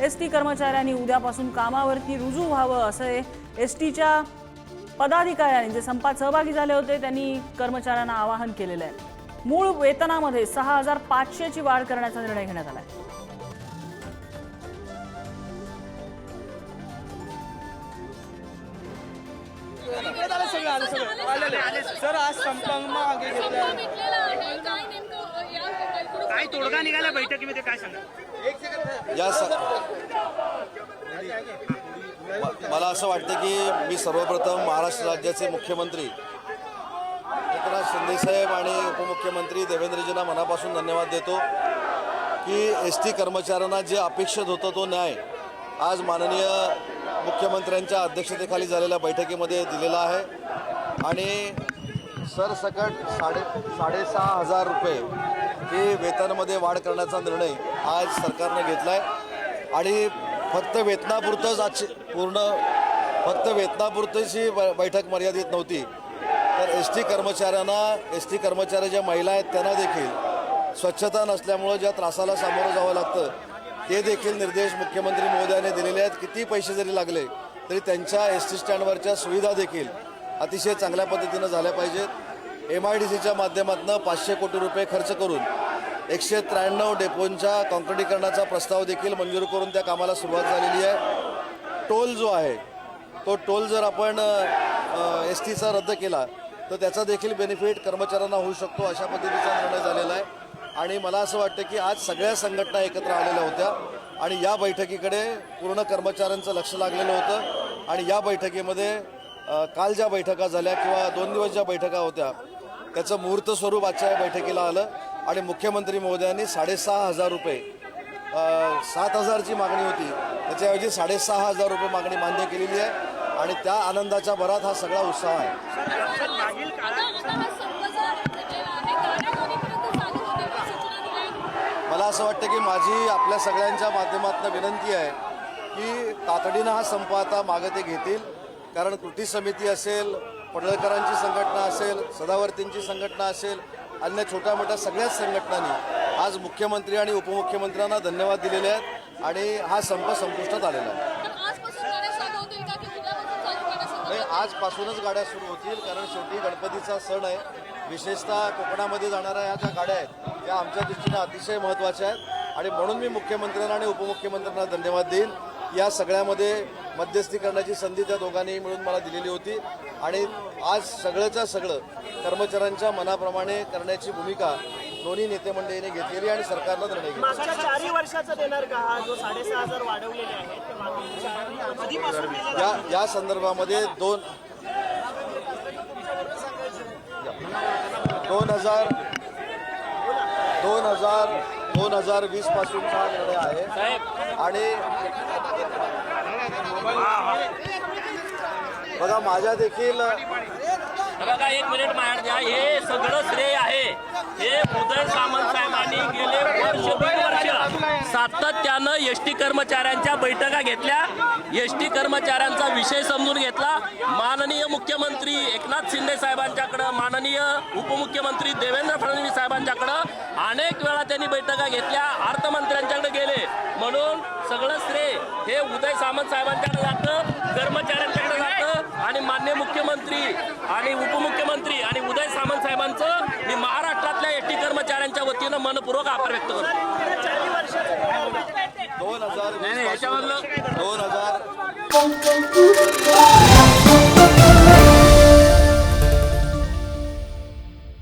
S T कर्मचाऱ्यांनी उद्यापासून कामावरती रुजू व्हावं असं एस टीच्या पदाधिकाऱ्यांनी जे संपात सहभागी झाले होते त्यांनी कर्मचाऱ्यांना आवाहन केलेलं आहे. मूळ वेतनामध्ये सहा हजार पाचशेची वाढ करण्याचा निर्णय घेण्यात आला आहे सर आज मागे घेतलं भेटलेला आहे काय नेमकं या पुढे काय तोडगा निघाला बैठकीमध्ये काय सांगा? या स मला असं वाटतं की मी सर्वप्रथम महाराष्ट्र राज्याचे मुख्यमंत्री एकनाथ शिंदेसाहेब आणि उपमुख्यमंत्री देवेंद्रजींना मनापासून धन्यवाद देतो की एस टी कर्मचाऱ्यांना जे अपेक्षित होतं तो न्याय आज माननीय मुख्यमंत्र्यांच्या अध्यक्षतेखाली झालेल्या बैठकीमध्ये दिलेला आहे. आणि सरसकट साडे साडेसहा हजार रुपये हे वेतनामध्ये वाढ करण्याचा निर्णय आज सरकारनं घेतला आहे आणि फक्त वेतनापुरतंच आज पूर्ण फक्त वेतनापुरतंच ब बैठक मर्यादित नव्हती. तर एस टी कर्मचाऱ्यांना एस टी कर्मचारी ज्या महिला आहेत त्यांना देखील स्वच्छता नसल्यामुळं ज्या त्रासाला सामोरं जावं लागतं ते देखील निर्देश मुख्यमंत्री महोदयाने दिलेले आहेत. किती पैसे जरी लागले तरी त्यांच्या एस टी स्टँडवरच्या सुविधा देखील अतिशय चांगल्या पद्धतीनं झाल्या पाहिजेत. एम आय डी सीच्या माध्यमातून पाचशे कोटी रुपये खर्च करून एकशे त्र्याण्णव डेपोंच्या काँक्रिटीकरणाचा प्रस्ताव देखील मंजूर करून त्या कामाला सुरुवात झालेली आहे. टोल जो आहे तो टोल जर आपण एस टीचा रद्द केला तर त्याचा देखील बेनिफिट कर्मचाऱ्यांना होऊ शकतो अशा पद्धतीचा निर्णय झालेला आहे. आणि मला असं वाटतं की आज सगळ्या संघटना एकत्र आलेल्या होत्या आणि या बैठकीकडे पूर्ण कर्मचाऱ्यांचं लक्ष लागलेलं होतं. आणि या बैठकीमध्ये काल ज्या बैठका झाल्या किंवा दोन दिवस ज्या बैठका होत्या त्याचं मुहूर्त स्वरूप आजच्या या बैठकीला आलं आणि मुख्यमंत्री महोदयांनी साडेसहा हजार रुपये सात हजारची मागणी होती. त्याच्याऐवजी साडेसहा हजार रुपये मागणी मान्य केलेली आहे आणि त्या आनंदाच्या भरात हा सगळा उत्साह आहे. मला असं वाटतं की माझी आपल्या सगळ्यांच्या माध्यमातून विनंती आहे की तातडीनं हा संप आता मागं ते घेतील. कारण कृती समिती असेल पडळकरांची संघटना असेल सदावर्तींची संघटना असेल अन्य छोट्या मोठ्या सगळ्याच संघटनांनी आज मुख्यमंत्री आणि उपमुख्यमंत्र्यांना धन्यवाद दिलेले आहेत आणि हा संप संपुष्टात आलेला आहे. नाही आजपासूनच गाड्या सुरू होतील कारण शेवटी गणपतीचा सण आहे. विशेषतः कोकणामध्ये जाणाऱ्या ह्या ज्या गाड्या आहेत त्या आमच्या दृष्टीनं अतिशय महत्त्वाच्या आहेत. आणि म्हणून मी मुख्यमंत्र्यांना आणि उपमुख्यमंत्र्यांना धन्यवाद देईन. या सगळ्यामध्ये मध्यस्थी करण्याची संधी त्या दोघांनी मिळून मला दिलेली होती. आणि आज सगळंच्या सगळं कर्मचाऱ्यांच्या मनाप्रमाणे करण्याची भूमिका दोन्ही नेते मंडळीने घेतलेली आणि सरकारनं निर्णय घेतला मागच्या चारही वर्षाचा देणार का? जो साडेसहा हजार वाढवलेले आहेत ते मागील चारही कधीपासून दिला या या संदर्भामध्ये दोन दोन हजार दोन हजार दोन हजार वीस पासूनचा हा निर्णय आहे. आणि बघा माझ्या देखील बघा एक मिनिट मार द्या. हे सगळं श्रेय आहे. हे उदय सामंत साहेबांनी गेले वर्ष दोन वर्ष. सातत्यानं एस टी कर्मचाऱ्यांच्या बैठका घेतल्या. एस टी कर्मचाऱ्यांचा विषय समजून घेतला. माननीय मुख्यमंत्री एकनाथ शिंदे साहेबांच्याकडं माननीय उपमुख्यमंत्री देवेंद्र फडणवीस साहेबांच्याकडं अनेक वेळा त्यांनी बैठका घेतल्या. अर्थमंत्र्यांच्याकडे गेले. म्हणून सगळं श्रेय हे उदय सामंत साहेबांच्याकडे जातं. कर्मचाऱ्यांना मुख्यमंत्री आणि उपमुख्यमंत्री आणि उदय सामंत साहेबांचं मी महाराष्ट्रातल्या एस टी कर्मचाऱ्यांच्या वतीनं मनपूर्वक आभार व्यक्त करतो. दोन हजार दोन हजार